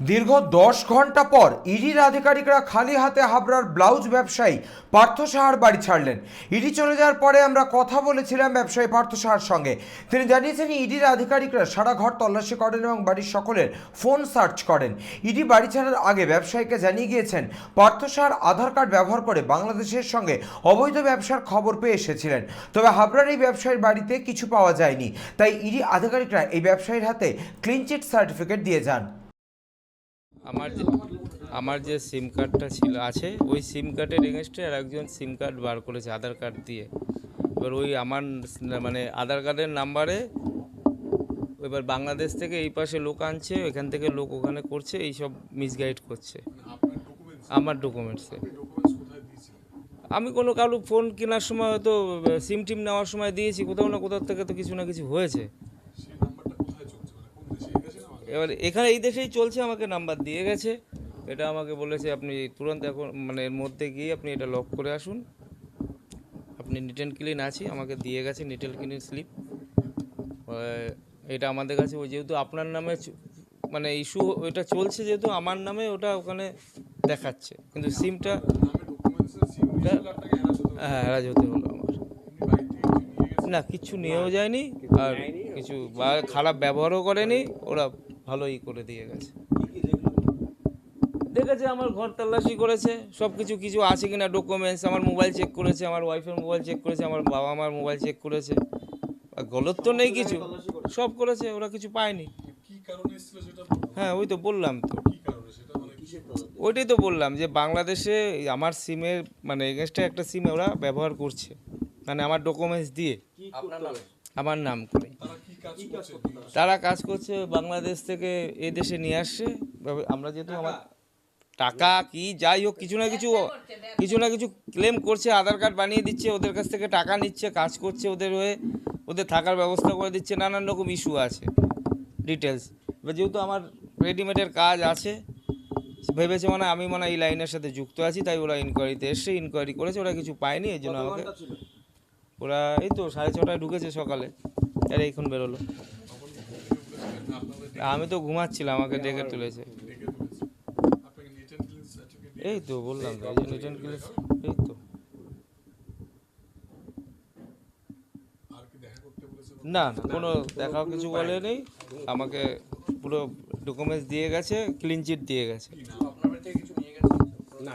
দীর্ঘ দশ ঘণ্টা পর ইডির আধিকারিকরা খালি হাতে হাবড়ার ব্লাউজ ব্যবসায়ী পার্থ সাহার বাড়ি ছাড়লেন। ইডি চলে যাওয়ার পরে আমরা কথা বলেছিলাম ব্যবসায়ী পার্থ সাহার সঙ্গে। তিনি জানিয়েছেন ইডির আধিকারিকরা সারা ঘর তল্লাশি করেন এবং বাড়ির সকলের ফোন সার্চ করেন। ইডি বাড়ি ছাড়ার আগে ব্যবসায়ীকে জানিয়ে গিয়েছেন, পার্থ সাহার আধার কার্ড ব্যবহার করে বাংলাদেশের সঙ্গে অবৈধ ব্যবসার খবর পেয়ে এসেছিলেন। তবে হাবড়ার এই ব্যবসায়ীর বাড়িতে কিছু পাওয়া যায়নি। তাই ইডি আধিকারিকরা এই ব্যবসায়ীর হাতে ক্লিনচিট সার্টিফিকেট দিয়ে যান। আমার যে আমার যে সিম কার্ডটা ছিল, আছে, ওই সিম কার্ডের এগেনস্টে আর একজন সিম কার্ড বার করেছে আধার কার্ড দিয়ে। এবার ওই আমার মানে আধার কার্ডের নাম্বারে এবার বাংলাদেশ থেকে এই পাশে লোক আনছে, এখান থেকে লোক ওখানে করছে, এই সব মিসগাইড করছে। আমার ডকুমেন্টসে আমি কোনো কারও ফোন কেনার সময় হয়তো সিম টিম নেওয়ার সময় দিয়েছি, কোথাও না কোথাও থেকে তো কিছু না কিছু হয়েছে। এবার এখানে এই দেশেই চলছে আমাকে নাম্বার দিয়ে গেছে। এটা আমাকে বলেছে আপনি তুরন্ত এখন মানে এর মধ্যে গিয়ে আপনি এটা লক করে আসুন। আপনি নিট অ্যান্ড ক্লিন আছি আমাকে দিয়ে গেছে নিট অ্যান্ড ক্লিন স্লিপ এটা আমাদের কাছে ওই যেহেতু আপনার নামে মানে ইস্যু ওইটা চলছে যেহেতু আমার নামে ওটা ওখানে দেখাচ্ছে। কিন্তু সিমটা হ্যাঁ হ্যারাজ হতে হলো আমার। না কিছু নিয়েও যায়নি আর কিছু বা খারাপ ব্যবহারও করেনি ওরা ভালোই করে দিয়ে গেছে। দেখেছে আমার ঘর তল্লাশি করেছে সব কিছু কিছু আছে কিনা ডকুমেন্টস আমার মোবাইল চেক করেছে আমার ওয়াইফের মোবাইল চেক করেছে আমার বাবা মার মোবাইল চেক করেছে। আর গলত তো নেই কিছু সব করেছে ওরা কিছু পায়নি। কি কারণে এসেছিল সেটা বলুন। হ্যাঁ ওই তো বললাম তো। কি কারণে? সেটা মানে ওইটাই তো বললাম যে বাংলাদেশে আমার সিমের মানে এগেনস্টে একটা সিম ওরা ব্যবহার করছে। মানে আমার ডকুমেন্টস দিয়ে। আমার নাম করে। তারা কাজ করছে বাংলাদেশ থেকে এই দেশে নিয়ে আসছে। আমরা যেহেতু আমার টাকা কি যাই হোক কিছু না কিছু কিছু না কিছু ক্লেম করছে আধার কার্ড বানিয়ে দিচ্ছে ওদের কাছ থেকে টাকা নিচ্ছে কাজ করছে ওদের হয়ে ওদের থাকার ব্যবস্থা করে দিচ্ছে নানান রকম ইস্যু আছে ডিটেলস এবার যেহেতু আমার রেডিমেডের কাজ আছে ভেবেছে মানে আমি মানে এই লাইনের সাথে যুক্ত আছি তাই ওরা ইনকোয়ারিতে এসে ইনকোয়ারি করেছে ওরা কিছু পায়নি এই জন্য আমাকে ওরা এই তো সাড়ে ছটায় ঢুকেছে সকালে। আর এইখন বেরোলো। আমি তো ঘুমাচ্ছিলাম, আমাকে ডেকে তুলেছে। এই তো বললাম এই তো। না না, কোনো দেখাও কিছু বলে নেই। আমাকে পুরো ডকুমেন্টস দিয়ে গেছে ক্লিন চিট দিয়ে গেছে।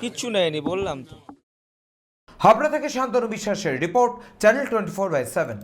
কিচ্ছু নেয়নি, বললাম তো। হাবড়া থেকে শান্তনু বিশ্বাসের report channel twenty four by seven